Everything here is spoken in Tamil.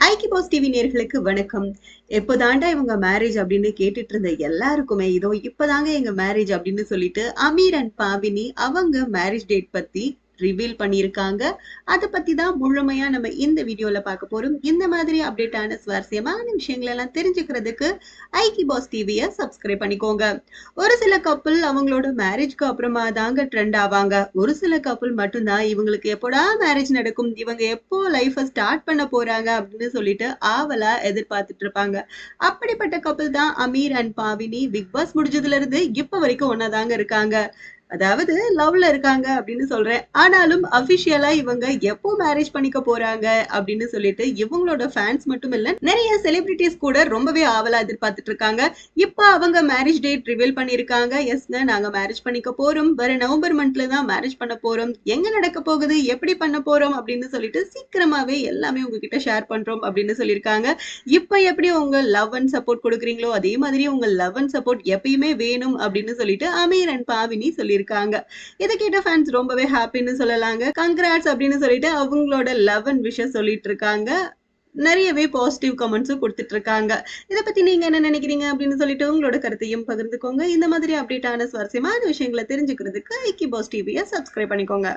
ஐக்கி பாஸ் டிவி நேர்களுக்கு வணக்கம். எப்போதாண்டா இவங்க மேரேஜ் அப்படின்னு கேட்டுட்டு இருந்த எல்லாருக்குமே இதோ இப்பதாங்க எங்க மேரேஜ் அப்படின்னு சொல்லிட்டு அமீர் அண்ட் பாவினி அவங்க மேரேஜ் டேட் பத்தி ரிவீல் பண்ணியிருக்காங்க. அதை பத்தி தான் முழுமையா நம்ம இந்த வீடியோல பார்க்க போறோம். இந்த மாதிரி அப்டேட்டான சுவாரஸ்யமான விஷயங்கள் எல்லாம் தெரிஞ்சுக்கிறதுக்கு ஐக்கி பாஸ் டிவியை சப்ஸ்கிரைப் பண்ணிக்கோங்க. ஒரு சில கப்பல் அவங்களோட மேரேஜ்க்கு அப்புறமா தாங்க ட்ரெண்ட் ஆவாங்க. ஒரு சில கப்பல் மட்டும்தான் இவங்களுக்கு எப்போடா மேரேஜ் நடக்கும் இவங்க எப்போ லைஃபை ஸ்டார்ட் பண்ண போறாங்க அப்படின்னு சொல்லிட்டு ஆவலா எதிர்பார்த்துட்டு இருப்பாங்க. அப்படிப்பட்ட கப்பல் தான் Amir and Pavni Bigg Boss முடிஞ்சதுல இருந்து இப்ப வரைக்கும் ஒன்னாதாங்க இருக்காங்க. அதாவது லவ்ல இருக்காங்க அப்படின்னு சொல்றேன். ஆனாலும் அபிஷியலா இவங்க எப்போ மேரேஜ் பண்ணிக்க போறாங்க அப்படின்னு சொல்லிட்டு இவங்களோட ஃபேன்ஸ் மட்டும் இல்ல நிறைய செலிபிரிட்டிஸ் கூட ரொம்பவே ஆவலா எதிர்பார்த்துட்டு இருக்காங்க. இப்ப அவங்க மேரேஜ் டேட் ரிவீல் பண்ணிருக்காங்க எஸ்ங்க நாங்க மேரேஜ் பண்ணிக்க போறோம். வர நவம்பர் மந்த்ல தான் மேரேஜ் பண்ண போறோம். எங்க நடக்க போகுது? எப்படி பண்ண போறோம்? அப்படின்னு சொல்லிட்டு சீக்கிரமாவே எல்லாமே உங்ககிட்ட ஷேர் பண்றோம் அப்படின்னு சொல்லியிருக்காங்க. இப்ப எப்படி உங்க லவ் அண்ட் சப்போர்ட் கொடுக்குறீங்களோ அதே மாதிரி உங்க லவ் அண்ட் சப்போர்ட் எப்பயுமே வேணும் அப்படின்னு சொல்லிட்டு அமீர் அண்ட் பாவினி சொல்லியிருக்காங்க இதை கேட்ட ஃபேன்ஸ் ரொம்பவே ஹாப்பின்னு சொல்லலாங்க. கங்க்ராட்ஸ் அப்படின்னு சொல்லிட்டு அவங்களோட லவ் அண்ட் விஷஸ் சொல்லிட்டு இருக்காங்க. நிறையவே பாசிட்டிவ் கமெண்ட்ஸும் கொடுத்துட்டு இருக்காங்க. இதை பத்தி நீங்க என்ன நினைக்கிறீங்க அப்படின்னு சொல்லிட்டு உங்களோட கருத்தையும் பகிர்ந்துக்கோங்க. இந்த மாதிரி அப்டேட்டான சுவாரஸ்யமான விஷயங்களை தெரிஞ்சுக்கிறதுக்கு ஐக்கி பாஸ் டிவியை சப்ஸ்கிரைப் பண்ணிக்கோங்க.